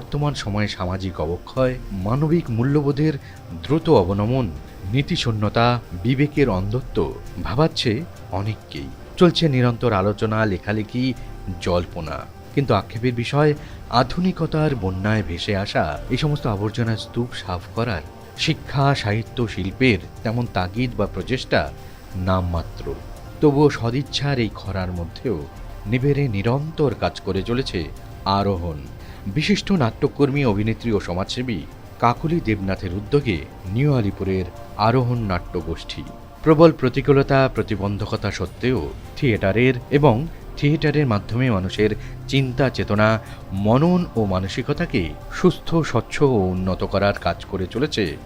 বর্তমান সময়ে সামাজিক অবক্ষয়, মানবিক মূল্যবোধের দ্রুত অবনমন, নীতিশূন্যতা, বিবেকের অন্ধত্ব ভাবাচ্ছে অনেককেই। চলছে নিরন্তর আলোচনা, লেখালেখি, জল্পনা। কিন্তু আক্ষেপের বিষয়, আধুনিকতার বন্যায় ভেসে আসা এই সমস্ত আবর্জনা স্তূপ সাফ করার শিক্ষা, সাহিত্য, শিল্পের তেমন তাগিদ বা প্রচেষ্টা নামমাত্র। তবুও সদিচ্ছার এই খরার মধ্যেও নিবেড়ে নিরন্তর কাজ করে চলেছে আরোহণ। বিশিষ্ট নাট্যকর্মী, অভিনেত্রী ও সমাজসেবী কাকুলি দেবনাথের উদ্যোগে নিউ আলিপুরের আরোহণ নাট্যগোষ্ঠী। প্রবল প্রতিকূলতা, প্রতিবন্ধকতা সত্ত্বেও থিয়েটারের এবং থিয়েটারের মাধ্যমে মানুষের চিন্তা, চেতনা, মনন ও মানসিকতাকে সুস্থ, স্বচ্ছ ও উন্নত করার কাজ করে চলেছে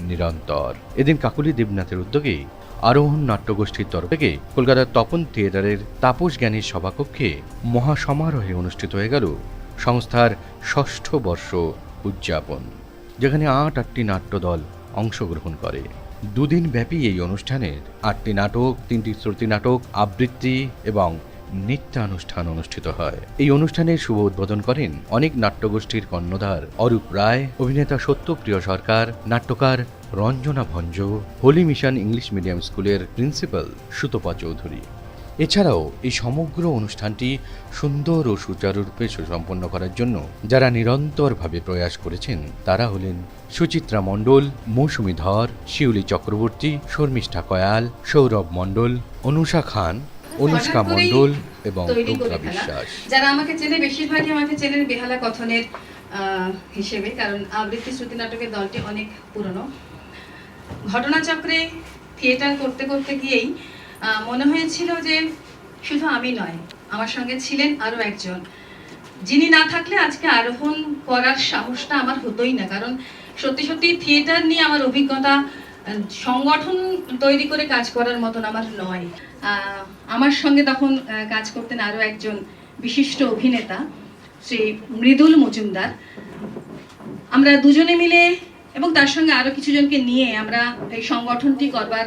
নিরন্তর। এদিন কাকুলি দেবনাথের উদ্যোগে আরোহণ নাট্যগোষ্ঠীর তরফ থেকে কলকাতার তপন থিয়েটারের তাপস জ্ঞানীর সভাকক্ষে মহাসমারোহে অনুষ্ঠিত হয়ে গেল সংস্থার ষষ্ঠ বর্ষ উদযাপন, যেখানে আট আটটি নাট্যদল অংশগ্রহণ করে। দুদিন ব্যাপী এই অনুষ্ঠানের আটটি নাটক, তিনটি শ্রুতি নাটক, আবৃত্তি এবং নৃত্যানুষ্ঠান অনুষ্ঠিত হয়। এই অনুষ্ঠানের শুভ উদ্বোধন করেন অনেক নাট্যগোষ্ঠীর কর্ণধার অরূপ রায়, অভিনেতা সত্যপ্রিয় সরকার, নাট্যকার Ranjana Bhanj, Holy Mission English medium স্কুলের প্রিন্সিপাল সুতপা চৌধুরী। এছাড়াও এই সমগ্র অনুষ্ঠানটি সুন্দর ও সুচারুরূপে সুসম্পন্ন করার জন্য যারা নিরন্তরভাবে প্রয়াস করেছেন তারা হলেন সুচিত্রা মণ্ডল মৌসুমী ধর শিউলি চক্রবর্তী শর্মিষ্ঠা কয়াল সৌরভ মণ্ডল অনুষা খান অনুষ্কা মণ্ডল এবং তৈরি করে রুদ্রা ফেলা। বিশ্বাস যারা আমাকে চেনে বেশিরভাগই আমাকে চেনেন বেহালা কথনের হিসেবে কারণ আবৃত্তি শ্রুতি নাটকের দলটি অনেক পুরনো ঘটনাচক্রে থিয়েটার করতে করতে গিয়েই মনে হয়েছিল যে শুধু আমি নয়, আমার সঙ্গে ছিলেন আরও একজন। যিনি না থাকলে আজকে আরোহণ করার সাহসটা আমার হতোই না, কারণ সত্যি সত্যি থিয়েটার নিয়ে আমার অভিজ্ঞতা সংগঠন তৈরি করে কাজ করার মতন আমার নয়। আমার সঙ্গে তখন কাজ করতেন আরও একজন বিশিষ্ট অভিনেতা, শ্রী মৃদুল মজুমদার। আমরা দুজনে মিলে এবং তার সঙ্গে আরও কিছুজনকে নিয়ে আমরা এই সংগঠনটি করবার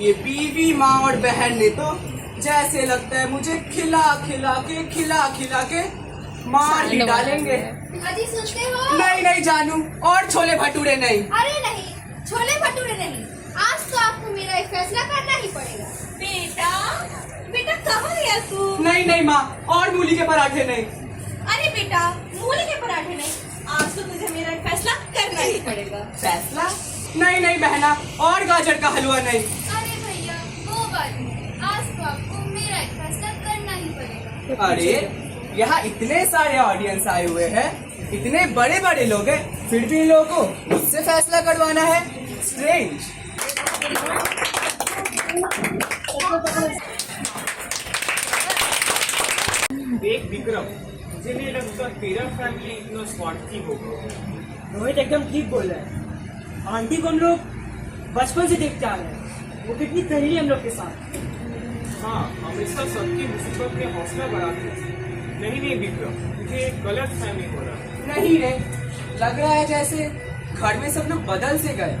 ये बीवी माँ और बहन ने तो जैसे लगता है मुझे खिला खिला के खिला खिला के मार ही डालेंगे। अजी सुनते हो? नहीं नहीं जानू और छोले भटूरे नहीं। अरे नहीं छोले भटूरे नहीं। आज तो आपको मेरा एक फैसला करना ही पड़ेगा। बेटा बेटा कहाँ गया तू? नहीं नहीं माँ और मूली के पराठे नहीं। अरे बेटा मूली के पराठे नहीं। आज तो तुझे मेरा एक फैसला करना ही पड़ेगा। फैसला? नहीं नहीं बहना और गाजर का हलवा नहीं। अरे अरे यहाँ इतने सारे ऑडियंस आए हुए हैं इतने बड़े बड़े लोग हैं फिर भी इन लोगों को मुझसे फैसला करवाना है। स्ट्रेंज देख विक्रम मुझे नहीं लगता तेरा फैमिली इतना स्वार्थी होगा रोहित एकदम ठीक बोल रहा है। आंटी को हम लोग बचपन से देखते आ रहे हैं। वो कितनी करीबी हम लोग के साथ। हाँ हमेशा सबकी मुसीबत में हौसला बढ़ाते हैं। नहीं नहीं विक्रम मुझे गलत फहमी हो रहा है। नहीं रे लग रहा है जैसे घर में सब लोग बदल से गए।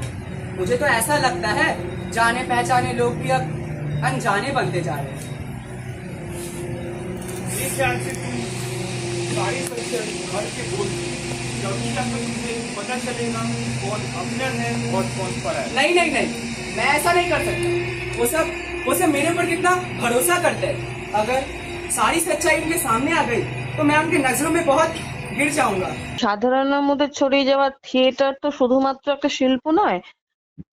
मुझे तो ऐसा लगता है जाने पहचाने लोग भी अब अनजाने बनते जा रहे हैं। जिस ख्याल से तुम सारी सच्चाई घर के बोलती कभी तक पता चलेगा कौन अपना है और कौन पर है। नहीं नहीं नहीं मैं ऐसा नहीं कर सकता। वो सब वो सब मेरे पर कितना भरोसा करते हैं अगर सारी सच्चाई उनके सामने आ गई तो मैं उनकी नजरों में बहुत गिर जाऊंगा সাধারণের মধ্যে ছড়িয়ে যাওয়া থিয়েটার তো শুধুমাত্র একটা শিল্প নয়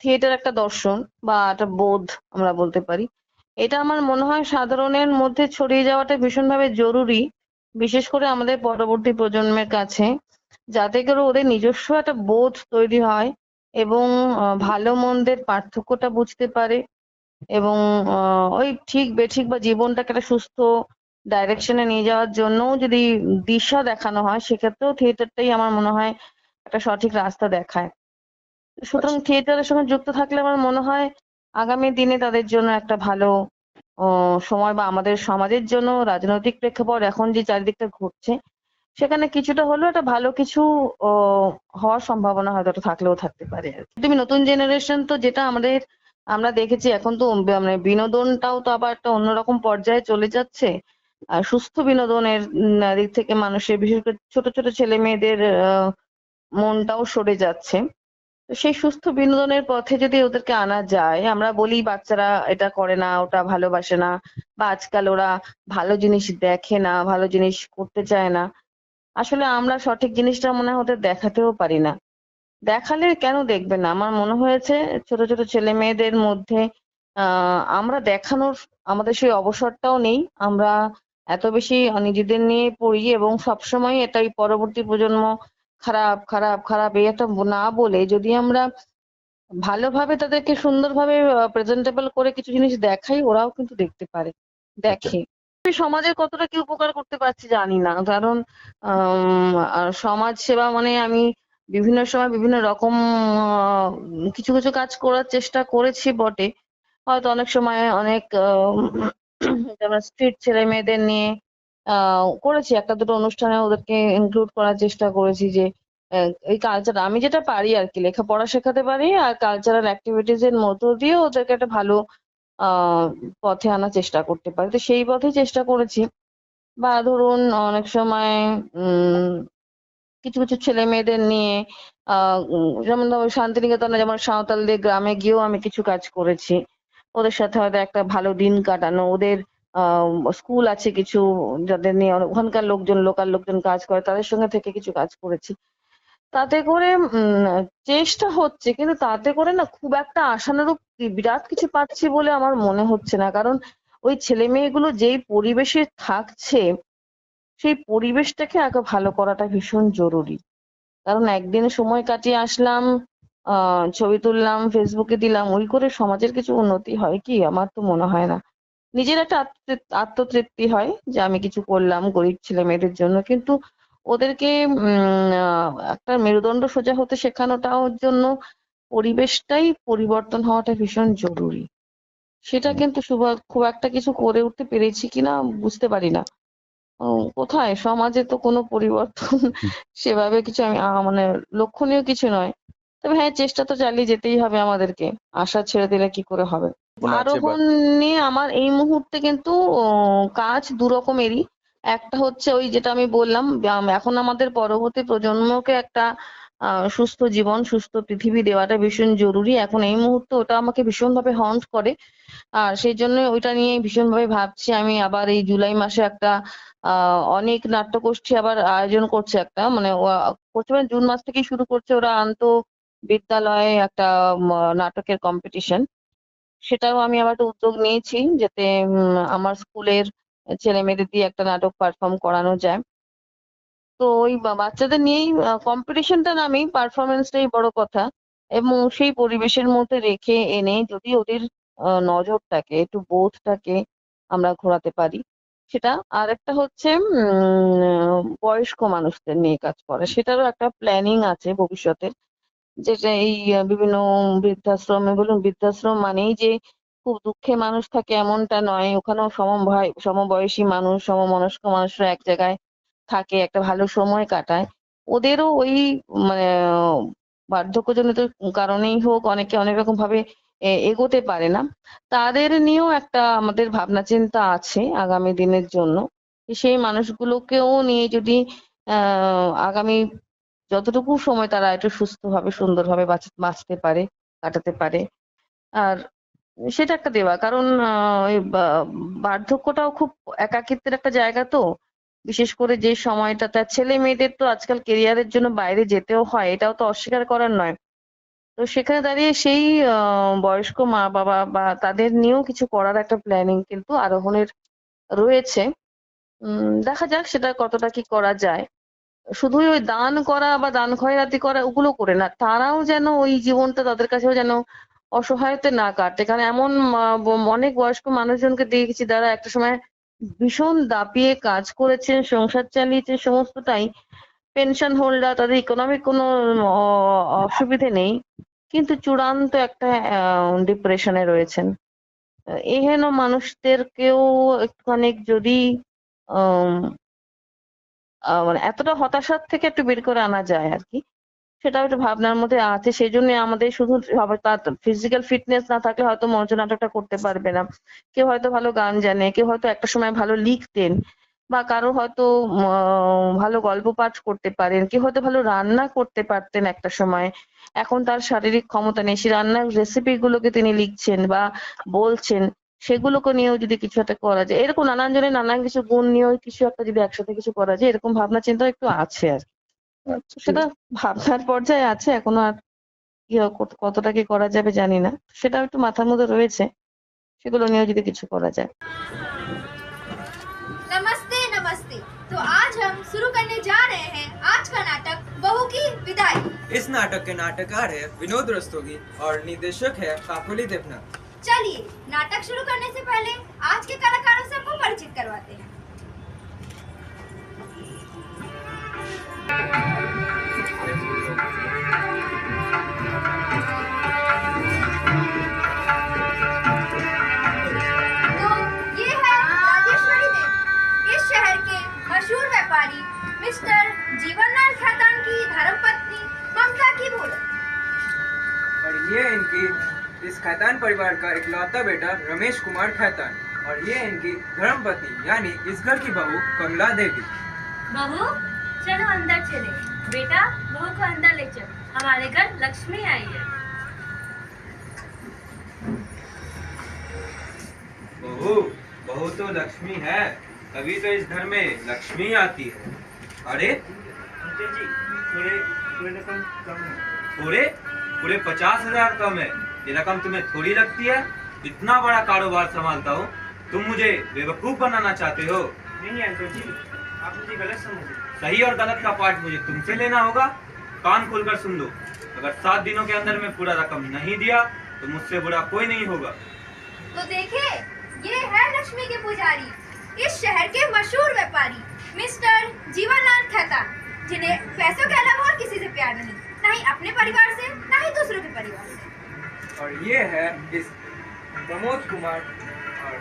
থিয়েটার একটা দর্শন বা একটা বোধ আমরা বলতে পারি এটা আমার মনে হয় সাধারণের মধ্যে ছড়িয়ে যাওয়াটা ভীষণভাবে জরুরি বিশেষ করে আমাদের পরবর্তী প্রজন্মের কাছে যাতে করে ওদের নিজস্ব একটা বোধ তৈরি হয় এবং আহ, ভালো মন্দের পার্থক্যটা বুঝতে পারে এবং ওই ঠিক বেঠিক বা জীবনটাকে একটা সুস্থ ডাইরেকশনে নিয়ে যাওয়ার জন্যও যদি দিশা দেখানো হয় সেক্ষেত্রেও থিয়েটারটাই আমার মনে হয় একটা সঠিক রাস্তা দেখায় সুতরাং থিয়েটারের সঙ্গে যুক্ত থাকলে আমার মনে হয় আগামী দিনে তাদের জন্য একটা ভালো সময় বা আমাদের সমাজের জন্য রাজনৈতিক প্রেক্ষাপট এখন যে চারিদিকটা ঘটছে সেখানে কিছুটা হলেও একটা ভালো কিছু আহ, হওয়ার সম্ভাবনা হয়তো থাকলেও থাকতে পারে। তুমি নতুন জেনারেশন তো যেটা আমাদের আমরা দেখেছি এখন তো মানে বিনোদনটাও তো আবার একটা অন্যরকম পর্যায়ে চলে যাচ্ছে। আর সুস্থ বিনোদনের দিক থেকে মানুষের, বিশেষ করে ছোট ছোট ছেলে মেয়েদের মনটাও সরে যাচ্ছে। তো সেই সুস্থ বিনোদনের পথে যদি ওদেরকে আনা যায়, আমরা বলি বাচ্চারা এটা করে না, ওটা ভালোবাসে না, বা আজকাল ওরা ভালো জিনিস দেখে না, ভালো জিনিস করতে চায় না। আসলে আমরা সঠিক জিনিসটা মনে হয় ওদের দেখাতেও পারি না। দেখালে কেন দেখবে না? আমার মনে হয়েছে ছোট ছোট ছেলে মেয়েদের মধ্যে আমরা দেখানোর আমাদের সেই অবসরটাও নেই। আমরা এত বেশি নিজেদের নিয়ে পড়ি এবং সবসময় এটাই পরবর্তী প্রজন্ম খারাপ খারাপ খারাপ এই একটা না বলে যদি আমরা ভালোভাবে তাদেরকে সুন্দরভাবে প্রেজেন্টেবল করে কিছু জিনিস দেখাই ওরাও কিন্তু দেখতে পারে দেখে। আমি সমাজের কতটা কি উপকার করতে পারছি জানি না। কারণ সমাজ সেবা মানে আমি বিভিন্ন সময় বিভিন্ন রকম কিছু কিছু কাজ করার চেষ্টা করেছি বটে। হয়তো অনেক সময় অনেক স্ট্রিট ছেলে মেয়েদের নিয়ে করেছি। একটা দুটো অনুষ্ঠানে ওদেরকে ইনক্লুড করার চেষ্টা করেছি যে এই কালচার আমি যেটা পারি আর কি, লেখাপড়া শেখাতে পারি আর কালচারাল অ্যাক্টিভিটিজ এর মধ্য দিয়ে ওদেরকে একটা ভালো পথে আনার চেষ্টা করতে পারি। তো সেই পথেই চেষ্টা করেছি। বা ধরুন অনেক সময় কিছু কিছু ছেলে মেয়েদের নিয়ে যেমন ধরো শান্তিনিকেতনে যেমন সাঁওতালদের গ্রামে গিয়েও আমি কিছু কাজ করেছি। ওদের সাথে হয়তো একটা ভালো দিন কাটানো। ওদের স্কুল আছে কিছু যাদের নিয়ে ওখানকার লোকজন, লোকাল লোকজন কাজ করে, তাদের সঙ্গে থেকে কিছু কাজ করেছি। তাতে করে চেষ্টা হচ্ছে, কিন্তু তাতে করে না খুব একটা আশানুরূপ বিরাট কিছু পাচ্ছি বলে আমার মনে হচ্ছে না। কারণ ওই ছেলে মেয়েগুলো যেই পরিবেশে থাকছে সেই পরিবেশটাকে আগে ভালো করাটা ভীষণ জরুরি। কারণ একদিনে সময় কাটিয়ে আসলাম ছবি তুললাম ফেসবুকে দিলাম ওই করে সমাজের কিছু উন্নতি হয় কি? আমার তো মনে হয় না। নিজের একটা আত্মতৃপ- আত্মতৃপ্তি হয় যে আমি কিছু করলাম গরিব ছেলে মেয়েদের জন্য। কিন্তু ওদেরকে একটা মেরুদণ্ড সোজা হতে শেখানোটাও জন্য পরিবেশটাই পরিবর্তন হওয়াটা ভীষণ জরুরি। সেটা কিন্তু খুব একটা কিছু করে উঠতে পেরেছি কিনা বুঝতে পারি না। কোথায়? সমাজে তো কোনো পরিবর্তন সেভাবে কিছু আমি মানে লক্ষণীয় কিছু নয়। তবে হ্যাঁ চেষ্টা তো চালিয়ে যেতেই হবে আমাদেরকে। আশা ছেড়ে দিলে কি করে হবে? আরোহণ নিয়ে আমার এই মুহূর্তে কিন্তু কাজ দুরকমেরই একটা হচ্ছে ওই যেটা আমি বললাম এখন আমাদের পরবর্তী প্রজন্মকে একটা সুস্থ জীবন, সুস্থ পৃথিবী দেওয়াটা ভীষণ জরুরি। এখন এই মুহূর্তে ওটা আমাকে ভীষণভাবে হন্ট করে। আর সেই জন্য ওইটা নিয়ে ভীষণভাবে ভাবছি আমি আবার এই জুলাই মাসে একটা অনেক নাট্যগোষ্ঠী আবার আয়োজন করছে একটা। মানে করছে মানে জুন মাস থেকেই শুরু করছে ওরা আন্ত বিদ্যালয়ে একটা নাটকের কম্পিটিশন সেটাও আমি আবার একটা উদ্যোগ নিয়েছি, যাতে আমার স্কুলের ছেলে মেয়েদের দিয়ে একটা নাটক পারফর্ম করানো যায়। তো ওই বাচ্চাদের নিয়েই কম্পিটিশনটা নামেই পারফরমেন্সটাই বড় কথা। এবং সেই পরিবেশের মধ্যে রেখে এনে যদি ওদের নজরটাকে, একটু বোধটাকে আমরা ঘোরাতে পারি, সেটা আর একটা হচ্ছে বয়স্ক মানুষদের নিয়ে কাজ করা। সেটারও একটা প্ল্যানিং আছে ভবিষ্যতে। যেটা এই বিভিন্ন বৃদ্ধাশ্রমে, বলুন বৃদ্ধাশ্রম মানেই যে খুব দুঃখে মানুষ থাকে এমনটা নয়। ওখানেও সমবয়, সমবয়সী মানুষ, সমমনস্ক মানুষরা এক জায়গায় থাকে, একটা ভালো সময় কাটায়। ওদেরও ওই মানে বার্ধক্যজনিত কারণেই হোক, অনেকে অনেক রকম ভাবে এগোতে পারে না। তাদের নিয়েও একটা আমাদের ভাবনা চিন্তা আছে আগামী দিনের জন্য। সেই মানুষগুলোকেও নিয়ে যদি আগামী যতটুকু সময় তারা একটু সুস্থভাবে, সুন্দরভাবে বাঁচ- বাঁচতে পারে, কাটাতে পারে। আর সেটা একটা দেওয়া। কারণ ওই বার্ধক্যটাও খুব একাকিত্বের একটা জায়গা তো। বিশেষ করে যে সময়টা তার ছেলে মেয়েদের তো আজকাল কেরিয়ারের জন্য বাইরে যেতেও হয়, এটাও তো অস্বীকার করার নয়। তো সেখানে দাঁড়িয়ে সেই বয়স্ক মা বাবা বা তাদের নিয়েও কিছু করার একটা প্ল্যানিং কিন্তু আরোহণের রয়েছে। দেখা যাক সেটা কতটা কি করা যায়। শুধুই ওই দান করা বা দান খয়রাতি করা ওগুলো করে না, তারাও যেন ওই জীবনটা তাদের কাছেও যেন অসহায়তে না কাটে। কারণ এমন অনেক বয়স্ক মানুষজনকে দেখেছি, যারা একটা সময় ভীষণ দাপিয়ে কাজ করেছেন, সংসার চালিয়েছেন, সমস্তটাই। পেনশন হোল্ডার তাদের ইকোনমিক কোনো অসুবিধে নেই। কিন্তু চূড়ান্ত একটা ডিপ্রেশনে রয়েছেন। এহেন মানুষদেরকেও একটুখানি যদি মানে এতটা হতাশার থেকে একটু বের করে আনা যায় আর কি। সেটাও একটু ভাবনার মধ্যে আছে। সেই জন্য আমাদের শুধু তার ফিজিক্যাল ফিটনেস না থাকলে হয়তো মঞ্চ নাটকটা করতে পারবে না। কেউ হয়তো ভালো গান জানে, কেউ হয়তো একটা সময় ভালো লিখতেন বা কারও হয়তো ভালো গল্প পাঠ করতে পারেন, কেউ হয়তো ভালো রান্না করতে পারতেন একটা সময়। এখন তার শারীরিক ক্ষমতা নেই, সেই রান্নার রেসিপি গুলোকে তিনি লিখছেন বা বলছেন, সেগুলোকে নিয়েও যদি কিছু একটা করা যায়। এরকম নানান জনের নানান কিছু গুণ নিয়েও কিছু একটা যদি একসাথে কিছু করা যায়, এরকম ভাবনা চিন্তা একটু আছে আর কি। সেটা ভাবনার পর্যায়ে আছে এখনো আর কি হয়, কত- কতটা কি করা যাবে জানি না সেটাও একটু মাথার মধ্যে রয়েছে সেগুলো নিয়েও যদি কিছু করা যায় नमस्ते नमस्ते तो आज हम शुरू करने जा रहे हैं आज का नाटक बहू की विदाई इस नाटक के नाटककार है विनोद रस्तोगी और निर्देशक है काकोली देवनाथ चलिए नाटक शुरू करने से पहले आज के कलाकारों से आपको परिचित करवाते हैं ये इनकी। इस खैतान परिवार का इकलौता बेटा रमेश कुमार खैतान और ये इनकी धर्मपत्नी यानी इस घर की बहू कमला देवी। बहू चलो अंदर चले। बेटा बहू को अंदर ले चल। हमारे घर लक्ष्मी आई है। बहू बहू तो लक्ष्मी है। तभी तो इस घर में लक्ष्मी आती है। अरे जी थोड़े थोड़े रकम कम है। पूरे पूरे पचास हज़ार कम है। ये रकम तुम्हें थोड़ी लगती है? इतना बड़ा कारोबार संभालता हूँ। तुम मुझे बेवकूफ़ बनाना चाहते हो। नहीं नहीं अंकल जी आप मुझे गलत समझे सही और गलत का पार्ट मुझे तुमसे लेना होगा। कान खोलकर सुन लो। अगर सात दिनों के अंदर में पूरा रकम नहीं दिया तो मुझसे बुरा कोई नहीं होगा। तो देखे ये है लक्ष्मी के पुजारी इस शहर के मशहूर व्यापारी मिस्टर जीवनलाल खेता जिन्हें पैसों के अलावा और किसी से प्यार नहीं ना ही अपने परिवार से ना ही दूसरों के परिवार से। और ये है इस प्रमोद कुमार और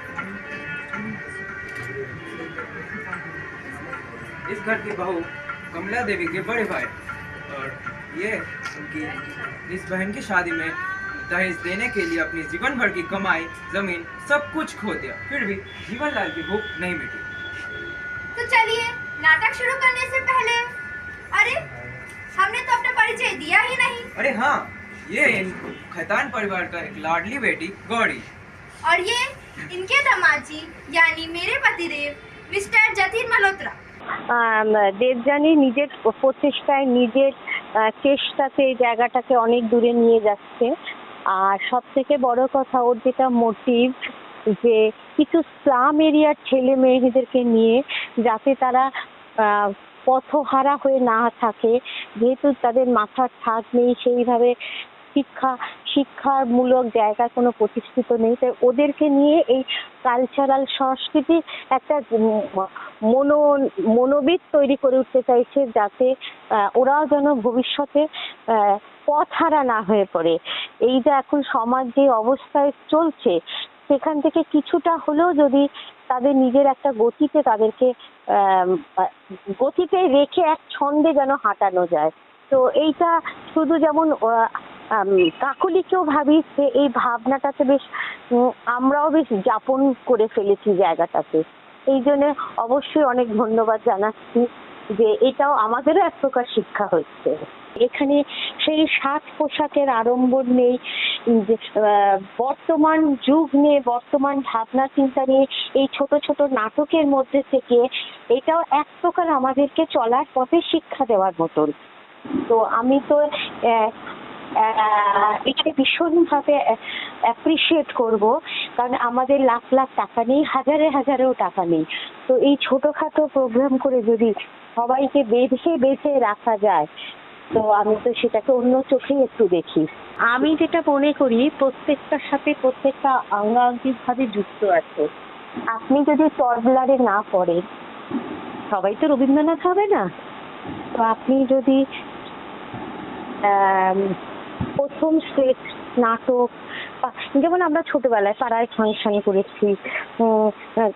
इस घर की बहू कमला देवी के बड़े भाई। और ये उनकी इस बहन की शादी में दहेज देने के लिए अपनी जीवन भर की कमाई ज़मीन सब कुछ खो दिया। फिर भी जीवनलाल की भूख नहीं मिटी। तो चलिए नाटक शुरू करने से पहले अरे हमने तो अपना परिचय दिया ही नहीं। अरे हाँ ये इन खैतान परिवार का एक लाडली बेटी गौरी। और ये इनके दामाद जी यानी मेरे पतिदेव मिस्टर जतीन मल्होत्रा। দেবযানী নিজের প্রচেষ্টায় নিজের চেষ্টাতে এই জায়গাটাকে অনেক দূরে নিয়ে যাচ্ছে। আর সব থেকে বড় কথা ওর যেটা মোটিভ যে কিছু স্লাম এরিয়ার ছেলে মেয়েদেরকে নিয়ে যাতে তারা পথহারা হয়ে না থাকে, যেহেতু তাদের মাথার ছাদ নেই সেইভাবে শিক্ষা শিক্ষামূলক জায়গা কোনো প্রতিষ্ঠিত নেই। তাই ওদেরকে নিয়ে এই কালচারাল সংস্কৃতি একটা মনো মনোবিদ তৈরি করে উঠতে চাইছে যাতে ওরাও যেন ভবিষ্যতে আহ, পথহারা না হয়ে পড়ে। এই যে এখন সমাজ যে অবস্থায় চলছে সেখান থেকে কিছুটা হলেও যদি তাদের নিজের একটা গতিতে তাদেরকে গতিতে রেখে এক ছন্দে যেন হাঁটানো যায়। তো এইটা শুধু যেমন কাকলিকেও ভাবি যে এই ভাবনাটাতে বেশ আমরাও বেশ যাপন করে ফেলেছি জায়গাটাতে এই জন্য অবশ্যই অনেক ধন্যবাদ জানাচ্ছি যে এটাও আমাদেরও এক প্রকার শিক্ষা হচ্ছে। এখানে সেই সাজ পোশাকের আড়ম্বর নেই বর্তমান যুগ নিয়ে, বর্তমান ভাবনা চিন্তা নিয়ে, এই ছোট ছোট নাটকের মধ্যে থেকে এটাও এক প্রকার আমাদেরকে চলার পথে শিক্ষা দেওয়ার মতন। তো আমি তো এটাকে ভীষণভাবে অ্যাপ্রিসিয়েট করব কারণ আমাদের লাখ লাখ টাকা নেই হাজারে হাজারেও টাকা নেই। তো এই ছোটখাটো প্রোগ্রাম করে যদি সবাইকে বেঁধে বেঁধে রাখা যায় তো আমি তো সেটাকে অন্য চোখেই একটু দেখি। আমি যেটা মনে করি প্রত্যেকটার সাথে প্রত্যেকটা অঙ্গাঙ্গিক ভাবে যুক্ত আছে। আপনি যদি তবলারে না পড়েন সবাই তো রবীন্দ্রনাথ হবে না। তো আপনি যদি প্রথম সেট নাটক যেমন আমরা ছোটবেলায় পাড়ায় ফাংশন করেছি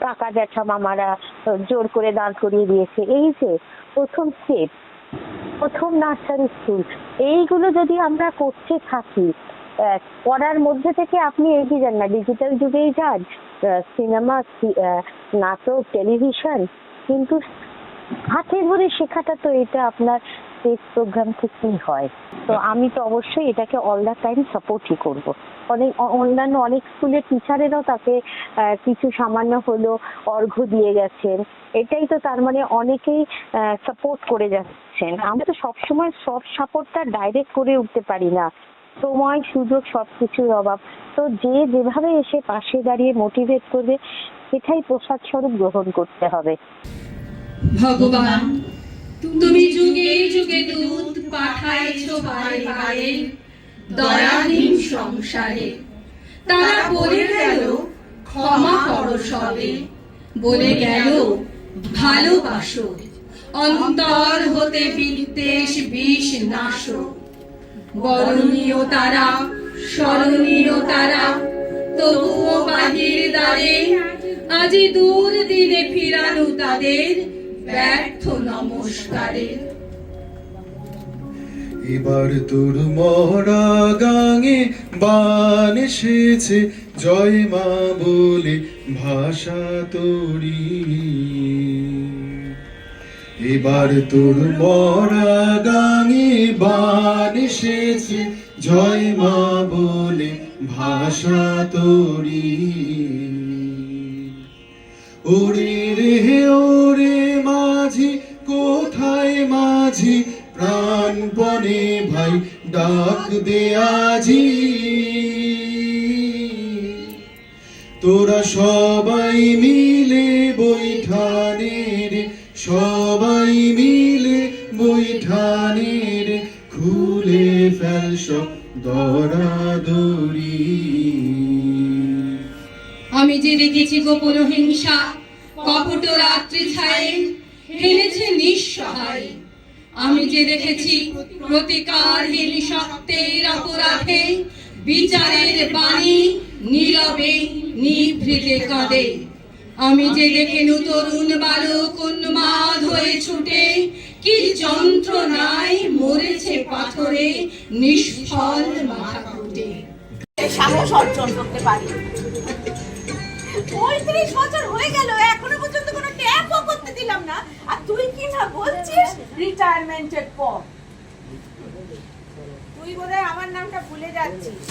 কাকা জ্যাঠা মামারা জোর করে দাঁড় করিয়ে দিয়েছে। এই যে প্রথম সেট প্রথম নার্সারি স্কুল, এইগুলো যদি আমরা করতে থাকি পড়ার মধ্যে থেকে আপনি এগিয়ে যান না ডিজিটাল যুগেই যান সিনেমা নাটক টেলিভিশন কিন্তু হাতে ধরে শেখাটা তো এটা আপনার স্টেজ প্রোগ্রাম থেকেই হয়। তো আমি তো অবশ্যই এটাকে অল দ্য টাইম সাপোর্টই করব। অনেক অন্যান্য অনেক স্কুলের টিচারেরাও তাকে কিছু সামান্য হলেও অর্ঘ্য দিয়ে গেছেন। এটাই তো তার মানে অনেকেই সাপোর্ট করে যাচ্ছেন। আমরা তো সবসময় সব সাপোর্টটা ডাইরেক্ট করে উঠতে পারি না। সময়, সুযোগ, সবকিছুর অভাব। তো যে যেভাবে এসে পাশে দাঁড়িয়ে মোটিভেট করবে, সেটাই প্রসাদ স্বরূপ গ্রহণ করতে হবে। ভগবান তুমি যুগে যুগে দূত পাঠাইছো বারে বারে দয়াহীন সংসারে। তারা বলে গেল, ক্ষমা করো সবে। বলে গেল, ভালোবাসো, অন্তর হতে বিদ্বেষ বিষ নাশো। বরণীয় তারা, স্মরণীয় তারা, তবুও বাহির দ্বারে, আজি দূর দিনে ফিরানো তাদের ব্যর্থ এবার তোর মরা গাঙে বান এসেছে, জয় মা বলে ভাষা তোরি। এবার তোর মরা গাঙে বান এসেছে, জয় মা বলে ভাষা তোরি। ওরে রে, ওরে ডাক দে আজি। তোরা সবাই মিলে বৈঠানে রে সবাই মিলে বৈঠানে রে খুলে ফেল সব দরাদরি আমি যে দেখেছি গোপন হিংসা, কপট রাত্রি ছায়ে, হেলেছে নিঃসহায়। আমি যে দেখেছি প্রতিকারহীন সত্যের অপরাধে, বিচারের বাণী নীরবে নিভৃতে কাঁদে। আমি যে দেখে তরুণ বালক উন্মাদ হয়ে ছুটে, কি যন্ত্রণায় মরেছে পাথরে নিষ্ফল মাথা ফুটে সাহস অর্জন করতে পারি। পঁয়ত্রিশ বছর হয়ে গেল, এখনও কোনো করতে দিলাম না। আর তুই কি না বলছিস? রিটায়ারমেন্টের পর। তুই বোধহয় আমার নামটা ভুলে যাচ্ছিস।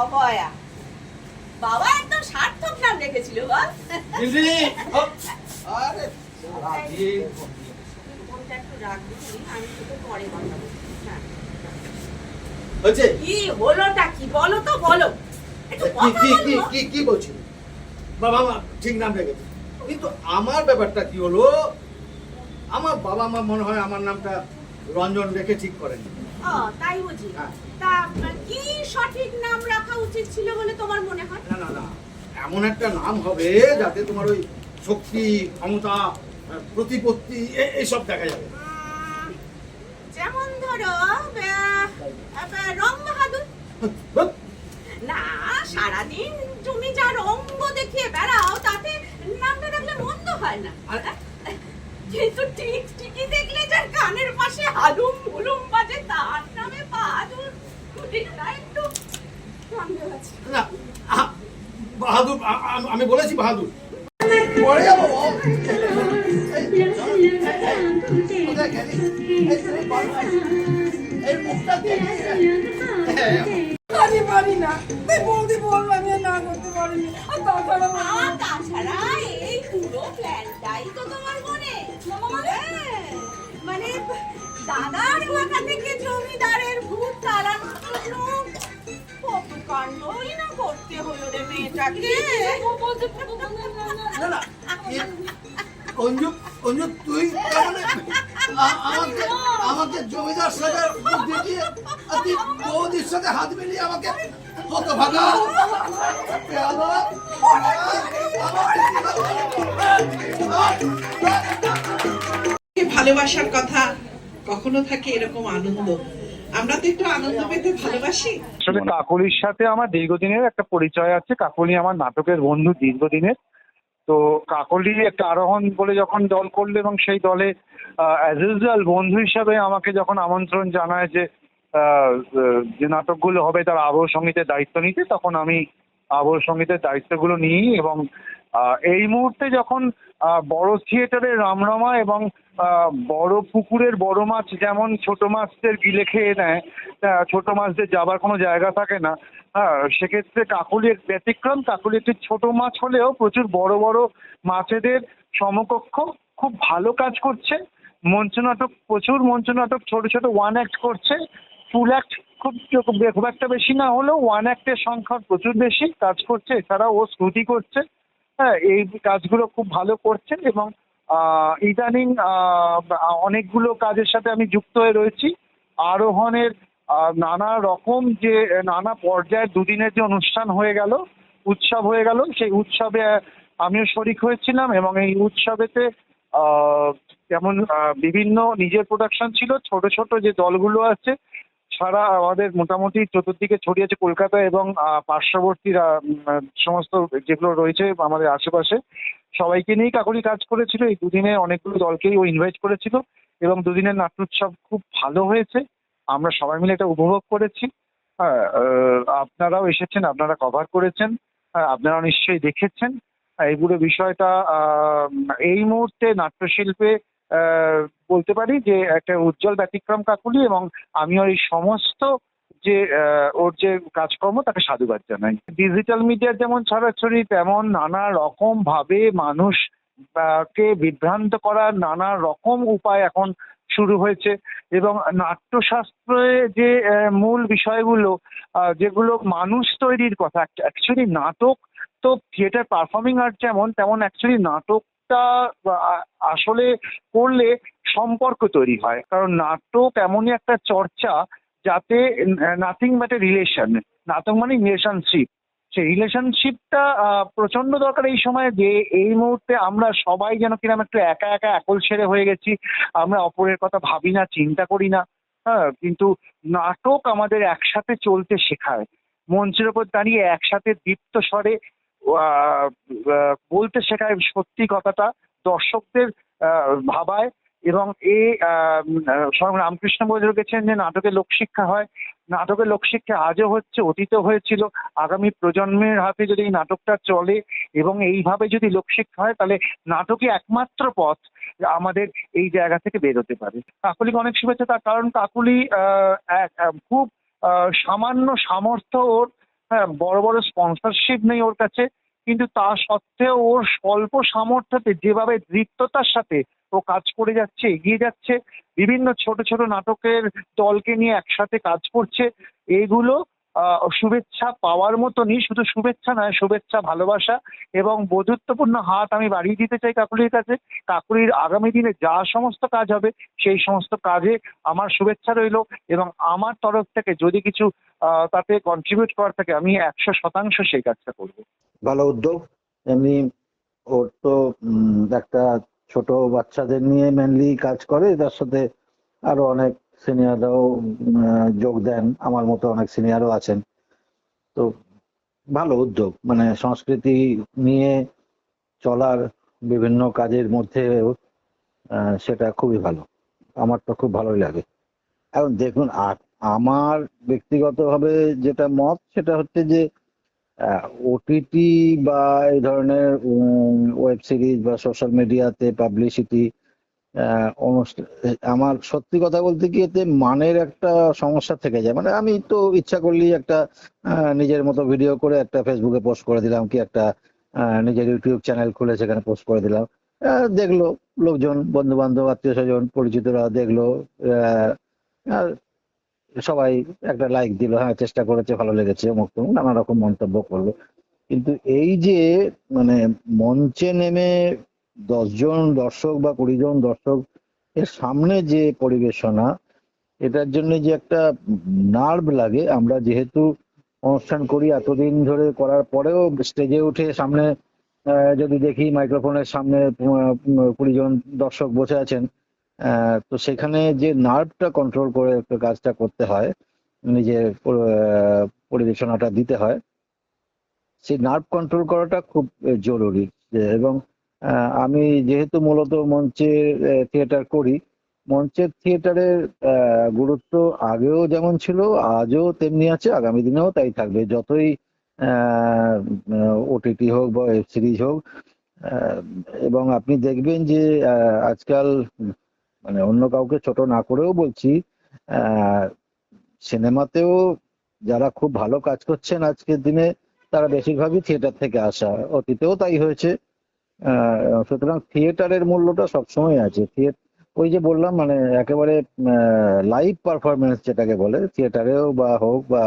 অভয়া বাবা একদম সার্থক নাম রেখেছিল বল। ফোনটা একটু রাখবি আমি তোকে পরে কথা বলব হ্যাঁ। হচ্ছে কি হলোটা কি? বলো তো বলো। একটু কি কথা কি কি কি কি বলছিল বাবা মা ঠিক নাম রেখেছে। কিন্তু আমার ব্যাপারটা কি হলো? আমার বাবা মা মনে হয় আমার নামটা রঞ্জন রেখে ঠিক করেন। তাই বুঝি। হ্যাঁ। তা কি সঠিক নাম রাখা উচিত ছিল বলে তোমার মনে হয়? না না না। এমন একটা নাম হবে যাতে তোমার ওই শক্তি ক্ষমতা প্রতিপত্তি এইসব দেখা যাবে। যেমন ধরো রং বাহাদুর। না সারাদিন তুমি যার অঙ্গ দেখিয়ে বেড়াও তাতে নামটা রাখলে হয় না। কিন্তু ঠিক ঠিকই দেখলে যার কানের পাশে হালুম হুলুম বাজে তার নামে বাহাদুর একটু না বাহাদুর আমি বলেছি বাহাদুর। পরে যাব। আমি পারি না। তুই বৌদি বল আমি না করতে পারিনি। আর তাছাড়া তাছাড়া এই প্ল্যানটাই তো কত তুই আমাকে আমাকে জমিদার বুদ্ধি দিয়ে তুই সাথে হাত মিলিয়ে আমাকে হতভাগা। ভালোবাসার কথা কখনো থাকে এরকম আনন্দ? আমরা তো একটু আনন্দ পেতে ভালোবাসি। আসলে কাকলির সাথে আমার দীর্ঘদিনের একটা পরিচয় আছে। কাকলি আমার নাটকের বন্ধু দীর্ঘদিনের। তো কাকলি একটা আরোহণ বলে যখন দল করল এবং সেই দলে অ্যাজ ইউজুয়াল বন্ধু হিসাবে আমাকে যখন আমন্ত্রণ জানায় যে যে নাটকগুলো হবে তার আবহ সঙ্গীতের দায়িত্ব নিতে, তখন আমি আবহ সঙ্গীতের দায়িত্বগুলো নিই এবং এই মুহূর্তে যখন বড় থিয়েটারের রামরমা এবং বড় পুকুরের বড় মাছ যেমন ছোট মাছদের গিলে খেয়ে নেয় ছোট মাছদের যাবার কোনো জায়গা থাকে না হ্যাঁ সেক্ষেত্রে কাকুলি ব্যতিক্রম, কাকুলি একটি ছোট মাছ হলেও প্রচুর বড় বড় মাছেদের সমকক্ষ খুব ভালো কাজ করছে, মঞ্চনাটক, প্রচুর মঞ্চনাটক ছোট ছোট ওয়ান অ্যাক্ট করছে ফুল অ্যাক্ট খুব খুব একটা বেশি না হলেও ওয়ান অ্যাক্টের সংখ্যা প্রচুর বেশি, কাজ করছে, এছাড়াও ও শ্রুতি করছে। হ্যাঁ এই কাজগুলো খুব ভালো করছে এবং ইদানিং অনেকগুলো কাজের সাথে আমি যুক্ত হয়ে রয়েছি। আরোহণের নানা রকম যে, নানা পর্যায়ের দুদিনের যে অনুষ্ঠান হয়ে গেল, উৎসব হয়ে গেল, সেই উৎসবে আমিও শরিক হয়েছিলাম এবং এই উৎসবেতে যেমন বিভিন্ন নিজের প্রোডাকশন ছিল, ছোট ছোট যে দলগুলো আছে সারা আমাদের মোটামুটি চতুর্দিকে ছড়িয়েছে কলকাতা এবং পার্শ্ববর্তী সমস্ত যেগুলো রয়েছে আমাদের আশেপাশে, সবাইকে নিয়েই কাকলি কাজ করেছিল। এই দুদিনে অনেকগুলো দলকেই ও ইনভাইট করেছিল এবং দুদিনের নাট্যোৎসব খুব ভালো হয়েছে। আমরা সবাই মিলে এটা উপভোগ করেছি। হ্যাঁ আপনারাও এসেছেন, আপনারা কভার করেছেন আপনারা নিশ্চয়ই দেখেছেন। এই পুরো বিষয়টা এই মুহূর্তে নাট্যশিল্পে বলতে পারি যে একটা উজ্জ্বল ব্যতিক্রম কাকুলি এবং আমি ওই সমস্ত যে ওর যে কাজকর্ম তাকে সাধুবাদ জানাই। ডিজিটাল মিডিয়ার যেমন ছড়াছড়ি, তেমন নানা রকম ভাবে মানুষ কে বিভ্রান্ত করার নানা রকম উপায় এখন শুরু হয়েছে এবং নাট্যশাস্ত্রে যে মূল বিষয়গুলো যেগুলো মানুষ তৈরির কথা অ্যাকচুয়ালি নাটক তো থিয়েটার পারফর্মিং আর্ট যেমন, তেমন অ্যাকচুয়ালি নাটকটা আসলে করলে সম্পর্ক তৈরি হয়। কারণ নাটক এমনই একটা চর্চা যাতে নাথিং বাট এ রিলেশন নাটক মানে রিলেশনশিপ সেই রিলেশনশিপটা প্রচণ্ড দরকার এই সময় যে এই মুহূর্তে আমরা সবাই যেন কিরম একটু একা একা একল ছেড়ে হয়ে গেছি, আমরা অপরের কথা ভাবি না, চিন্তা করি না। হ্যাঁ কিন্তু নাটক আমাদের একসাথে চলতে শেখায়। মঞ্চের ওপর দাঁড়িয়ে একসাথে দীপ্ত স্বরে বলতে শেখায় সত্যি কথাটা দর্শকদের ভাবায় এবং এ স্বয়ং রামকৃষ্ণ বলে গেছেন যে নাটকে লোকশিক্ষা হয়। নাটকের লোকশিক্ষা আজও হচ্ছে, অতীত হয়েছিল। আগামী প্রজন্মের হাতে যদি এই নাটকটা চলে এবং এইভাবে যদি লোকশিক্ষা হয়, তাহলে নাটকই একমাত্র পথ আমাদের এই জায়গা থেকে বেরোতে পারে। কাকুলিকে অনেক শুভেচ্ছা। তার কারণ কাকুলি খুব সামান্য সামর্থ্য ওর হ্যাঁ বড় বড় স্পন্সরশিপ নেই ওর কাছে, কিন্তু তা সত্ত্বেও ওর স্বল্প সামর্থ্যতে যেভাবে দৃপ্ততার সাথে ও কাজ করে যাচ্ছে, এগিয়ে যাচ্ছে, বিভিন্ন ছোট ছোট নাটকের দলকে নিয়ে একসাথে কাজ করছে, এগুলো শুভেচ্ছা পাওয়ার মতনই, শুধু শুভেচ্ছা নয়, শুভেচ্ছা, ভালোবাসা এবং বন্ধুত্বপূর্ণ হাত আমি বাড়িয়ে দিতে চাই কাকুলির কাছে। কাকুলির আগামী দিনে যা সমস্ত কাজ হবে, সেই সমস্ত কাজে আমার শুভেচ্ছা রইল এবং আমার তরফ থেকে যদি কিছু তাতে কন্ট্রিবিউট করার থাকে, আমি একশো শতাংশ সেই কাজটা করব। ভালো উদ্যোগ। এমনি ওর তো একটা ছোট বাচ্চাদের নিয়ে মেনলি কাজ করে, তার সাথে আরও অনেক সিনিয়ররাও যোগ দেন। আমার মতো অনেক সিনিয়রও আছেন। তো ভালো উদ্যোগ। মানে সংস্কৃতি নিয়ে চলার বিভিন্ন কাজের মধ্যে সেটা খুবই ভালো। আমার তো খুব ভালোই লাগে। এখন দেখুন, আর আমার ব্যক্তিগতভাবে যেটা মত, সেটা হচ্ছে যে ওটিটি বা এই ধরনের ওয়েব সিরিজ বা সোশ্যাল মিডিয়াতে পাবলিসিটি আমার সত্যি কথা বলতে কি এতে মানের একটা সমস্যা থেকে যায়। মানে আমি তো ইচ্ছা করলেই একটা নিজের মতো ভিডিও করে একটা ফেসবুকে পোস্ট করে দিলাম কি একটা নিজের ইউটিউব চ্যানেল খুলে সেখানে পোস্ট করে দিলাম। দেখল লোকজন বন্ধু বান্ধব আত্মীয় স্বজন, পরিচিতরা দেখল আর সবাই একটা লাইক দিল হ্যাঁ চেষ্টা করেছে, ভালো লেগেছে, অমুক নানা রকম মন্তব্য করল। কিন্তু এই যে মানে মঞ্চে নেমে দশজন দর্শক বা কুড়ি জন দর্শক এর সামনে যে পরিবেশনা, এটার জন্য যে একটা নার্ভ লাগে, আমরা যেহেতু অনুষ্ঠান করি এতদিন ধরে করার পরেও স্টেজে উঠে সামনে যদি দেখি মাইক্রোফোনের সামনে কুড়ি জন দর্শক বসে আছেন তো সেখানে যে নার্ভটা কন্ট্রোল করে একটা কাজটা করতে হয়, নিজের পরিবেশনাটা দিতে হয়, সেই নার্ভ কন্ট্রোল করাটা খুব জরুরি, এবং আমি যেহেতু মূলত মঞ্চে থিয়েটার করি, মঞ্চের থিয়েটারের গুরুত্ব আগেও যেমন ছিল, আজও তেমনি আছে, আগামী দিনেও তাই থাকবে। যতই ওটিটি হোক বা ওয়েব সিরিজ হোক এবং আপনি দেখবেন যে আজকাল মানে অন্য কাউকে ছোট না করেও বলছি সিনেমাতেও যারা খুব ভালো কাজ করছেন আজকের দিনে, তারা বেশিরভাগই থিয়েটার থেকে আসা। অতীতেও তাই হয়েছে। সুতরাং থিয়েটারের মূল্যটা সবসময় আছে। ওই যে বললাম মানে একেবারে লাইভ পারফরমেন্স যেটাকে বলে, থিয়েটারেও বা হোক বা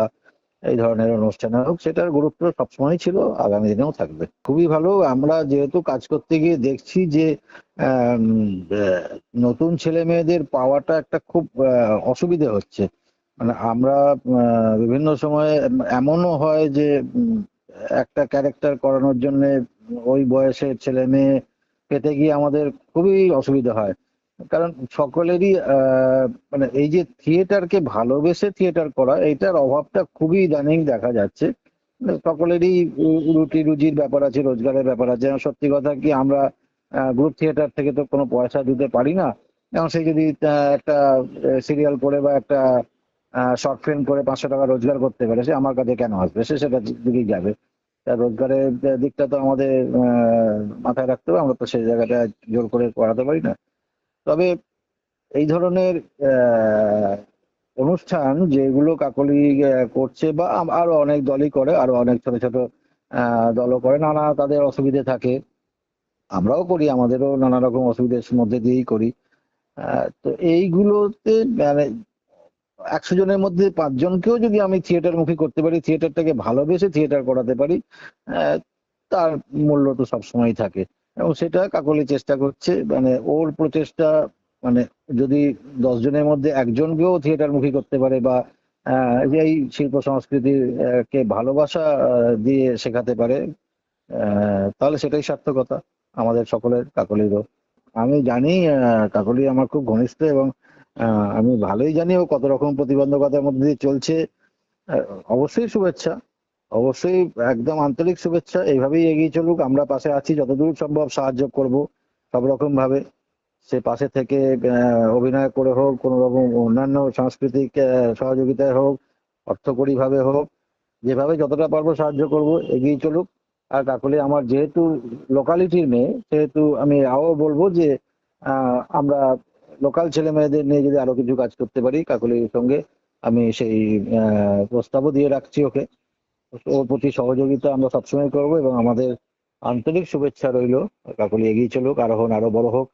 এই ধরনের অনুষ্ঠানে হোক, সেটার গুরুত্ব সবসময় ছিল, আগামী দিনেও থাকবে। খুবই ভালো। আমরা যেহেতু কাজ করতে গিয়ে দেখছি যে নতুন ছেলে মেয়েদের পাওয়াটা একটা খুব অসুবিধে হচ্ছে। মানে আমরা বিভিন্ন সময় এমনও হয় যে একটা ক্যারেক্টার করানোর জন্য ওই বয়সের ছেলে মেয়ে পেতে গিয়ে আমাদের খুবই অসুবিধা হয়। কারণ সকলেরই মানে এই যে থিয়েটারকে ভালোবেসে থিয়েটার করা, এটার অভাবটা খুবই ইদানিং দেখা যাচ্ছে। সকলেরই রুটি রুজির ব্যাপার আছে, রোজগারের ব্যাপার আছে। আর সত্যি কথা কি, আমরা গ্রুপ থিয়েটার থেকে তো কোনো পয়সা দিতে পারি না। এবং সে যদি একটা সিরিয়াল করে বা একটা শর্ট ফিল্ম করে পাঁচশো টাকা রোজগার করতে পারে সে আমার কাছে কেন আসবে? সে সেটার দিকেই যাবে। রোজগারের দিকটা তো আমাদের মাথায় রাখতে হবে। আমরা তো সেই জায়গাটা জোর করে করাতে পারি না। তবে এই ধরনের অনুষ্ঠান যেগুলো কাকলি করছে বা আরও অনেক দলই করে, আরও অনেক ছোট ছোট দলও করে, নানা তাদের অসুবিধে থাকে। আমরাও করি, আমাদেরও নানা রকম অসুবিধার মধ্যে দিয়েই করি। তো এইগুলোতে মানে একশো জনের মধ্যে পাঁচজনকেও যদি আমি থিয়েটার মুখী করতে পারি, থিয়েটারটাকে ভালোবেসে থিয়েটার করাতে পারি তার মূল্য তো সবসময় থাকে। এবং সেটা কাকলি চেষ্টা করছে মানে ওর প্রচেষ্টা মানে যদি দশ জনের মধ্যে একজনকেও থিয়েটার মুখী করতে পারে বা এই শিল্প সংস্কৃতির কে ভালোবাসা দিয়ে শেখাতে পারে তাহলে সেটাই সার্থকতা আমাদের সকলের, কাকলিরও। আমি জানি কাকলি আমার খুব ঘনিষ্ঠ এবং আমি ভালোই জানি ও কত রকম প্রতিবন্ধকতার মধ্যে দিয়ে চলছে। অবশ্যই শুভেচ্ছা। অবশ্যই একদম আন্তরিক শুভেচ্ছা। এইভাবেই এগিয়ে চলুক। আমরা পাশে আছি, যতদূর সম্ভব সাহায্য করব সব রকম ভাবে সে পাশে থেকে অভিনয় করে হোক কোনো রকম অন্যান্য সাংস্কৃতিক সহযোগিতায় হোক অর্থকরী ভাবে হোক, যেভাবে যতটা পারব সাহায্য করব, এগিয়ে চলুক। আর কাকলি, আমার যেহেতু লোকালিটির মেয়ে, সেহেতু আমি আও বলব যে আমরা লোকাল ছেলে মেয়েদের নিয়ে যদি আরও কিছু কাজ করতে পারি কাকলির সঙ্গে, আমি সেই প্রস্তাবও দিয়ে রাখছি ওকে। ওর প্রতি সহযোগিতা আমরা সবসময় করব এবং আমাদের আন্তরিক শুভেচ্ছা রইল। কাকলি এগিয়ে চলুক আরও হন আরও বড় হোক।